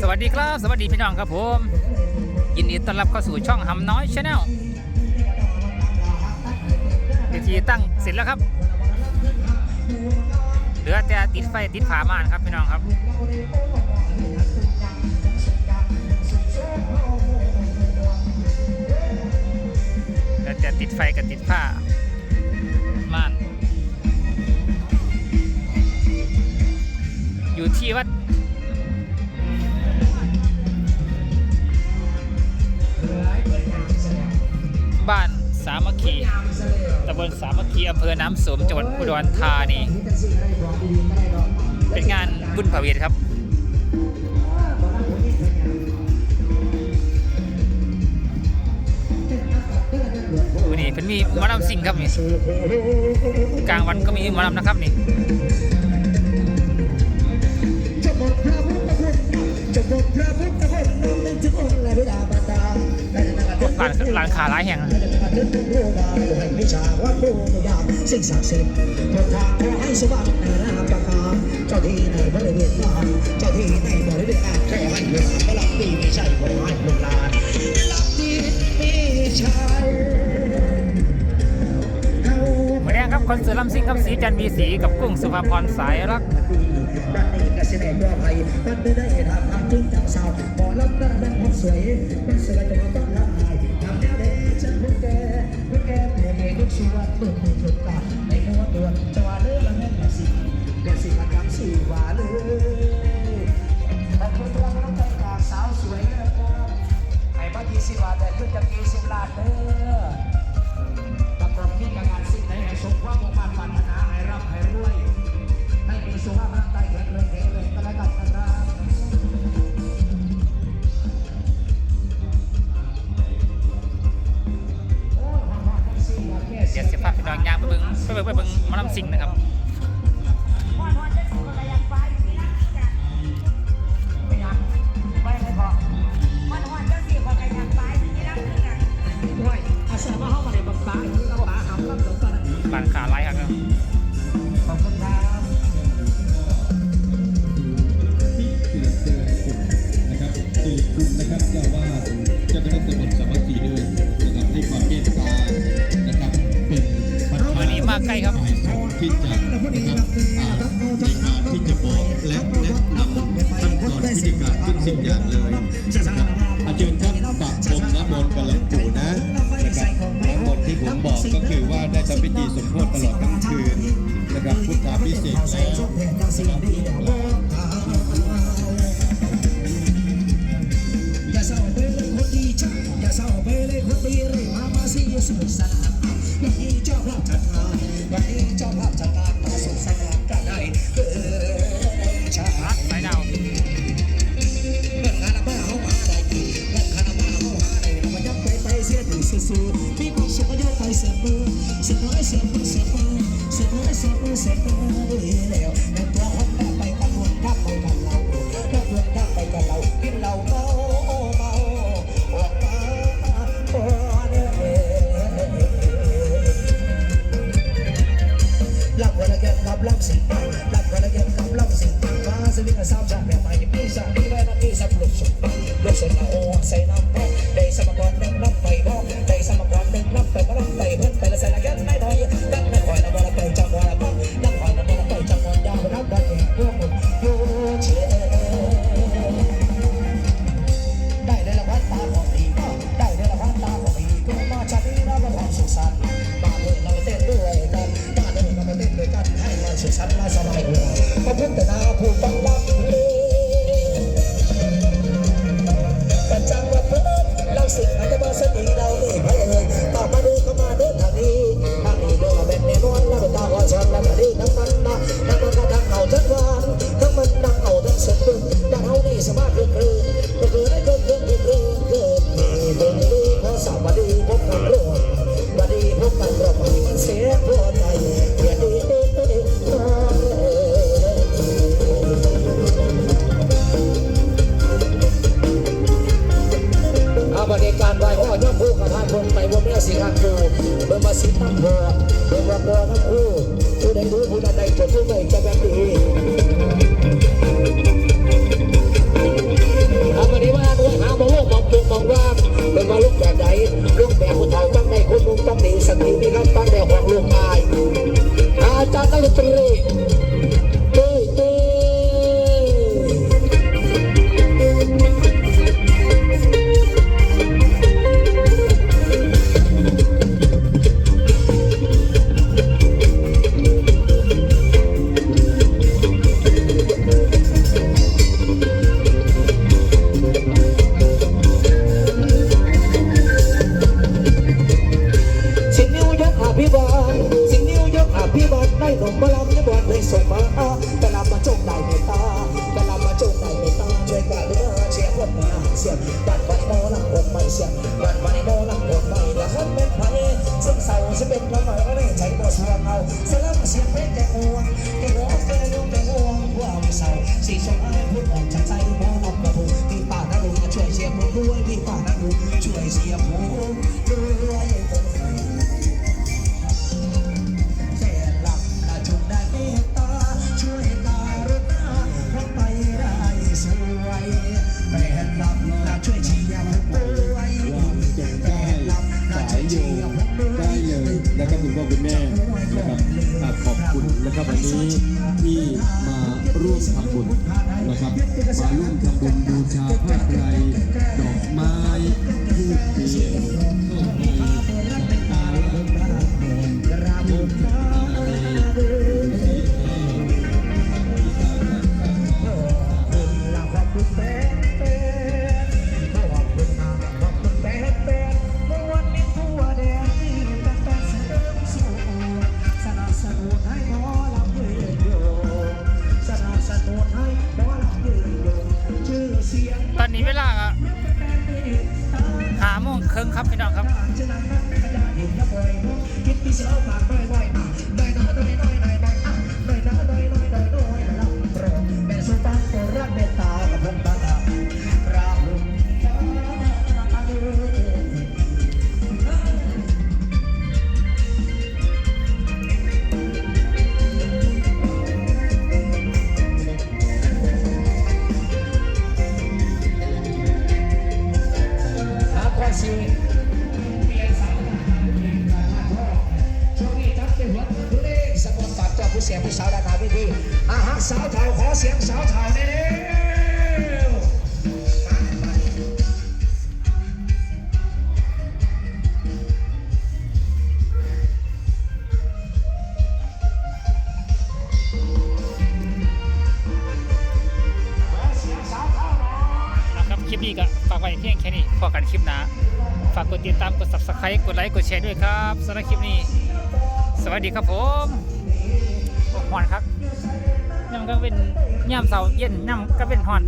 สวัสดีครับ สวัสดีพี่น้องครับผม ยินดีต้อนรับเข้าสู่ช่องหำน้อยชาแนลพิธีตั้งเสร็จแล้วครับ เหลือแต่ติดไฟติดฝาม่านครับพี่น้องครับเหลือแต่ติดไฟกับติดผ้า อยู่ที่วัดบ้านสามัคคีตำบลสามัคคีอำเภอน้ำสมจังหวัดอุดรธานี เป็นงานบุญพระเวทครับวันนี้เป็นมีมอลำสิ่งครับนี่ กลางวันก็มีมอลำนะครับนี่ ระพุทธคุณน้องนึกถึงองค์และบิดาบรรดาในนามพวกร้านร้านขาร้ายแห่งนะชาวไม่ยากสิ่งศักดิ์สิทธิ์ทนทางขอให้สว่างในนาประกาเจ้าที่ในบริเวณบ้านเจ้าที่ในบริเวณบ้านขอให้เวลาพลังดีไม่ใช่ขอให้ลูกหลานลักดีมีชัยเหมือนแรงครับคอนเสิร์ตลำซิ่งครับสีจันมีสีกับกุ้งสุภาพรสายรัก บ้านนี้ก็แสดงว่าภัยมันไม่ได้ทำทางจริงจังสาวหมอลำก็เป็นคนสวยเป็นสวยจะมาต้อนรับนายทำแนวเด็ฉันพวกแกพวกแกเพื่อให้ทุกชีวิตเพื่อคุดตาในหัวตัวจะว่าเลือละแม่ละสิเดือนสิมาทำสี่ว่าเลยขอบคุณทุกท่านที่จาสาวสวยนะครับให้มายี่สิบบาทแต่ขึ้นจากยี่สิบล้านเด้อตำรวจที่การงานสิ่งไหนให้สมความมุ่งมั่นปรารถนาให้ร่ำให้รวย สุขภาพร่างกายแข็งแรงแข็งแรงก็แล้วกันนะครับเดี๋ยวเสียภาพพี่น้องยางไปเบิ้งไปเบิ้งไปเบิ้งมอลำสิ่งนะครับ ที่จะนะครับาในการที่จะบอกและแนะนำขั้นตอนพิธีการทุกสิ่งอย่างเลยนะครับอาจารย์ครับปะพรมน้ำมนต์กับหลวงปู่นะนะครับน้ำมนต์ที่ผมบอกก็คือว่าได้ทำพิธีสมโภชตลอดทั้งคืนนะครับพุทธาพิเศษกแล้วนะครับ ไปเลยคนดีเรียกมามาสิสนุกสนานวันนี้เจ้าภาพจัดงานวันนี้เจ้าภาพจัดงานมาสนุกสนานกันได้เออชารักสายดา ผู้ใดรู้ผู้นั้นได้จดผู้จะแบบนี้เอานนี้าด้วยหาบองลกมองจุกมองว่าเป็นว่าลูแบบใดลูกแบบผู้เฒ่าตั้ในคุณตั้งในสันติมีรับตั้งแต่หวงลูกตายอาจารย์ตั้งตรี สมมากระลำมาจงได้ไม่ตาแต่ลำมาจงได้ไม่ตาช่วยกันเด้อเชียงวัดมาเสียงบัตดวันโมนักอดไม่เสียงบัตดวันโมนักอดไม่ละคนเป็นไผ่ซึ่งเสาจะเป็นลมไายใจบ่เสียงเอาสลับเสียงเป็นแต่อวงแต่อวง ทำบุญนะครับ มาร่วมทำบุญบูชาผ้าไตรดอกไม้ทูบเทียนต้นไม้ตาละทูบเทียน อนนี้เวลาอะหาโมงครึ่งครับพี่น้องครับ ละฝากไว้เพียงแค่นี้พอกันคลิปหน้าฝากกดติดตามกด subscribe กดไลค์กดแชร์ด้วยครับสำหรับคลิปนี้ สวัสดีครับผมหอนครับย่ำก็เป็นย่ำเสาเย็นย่ำก็เป็นหอน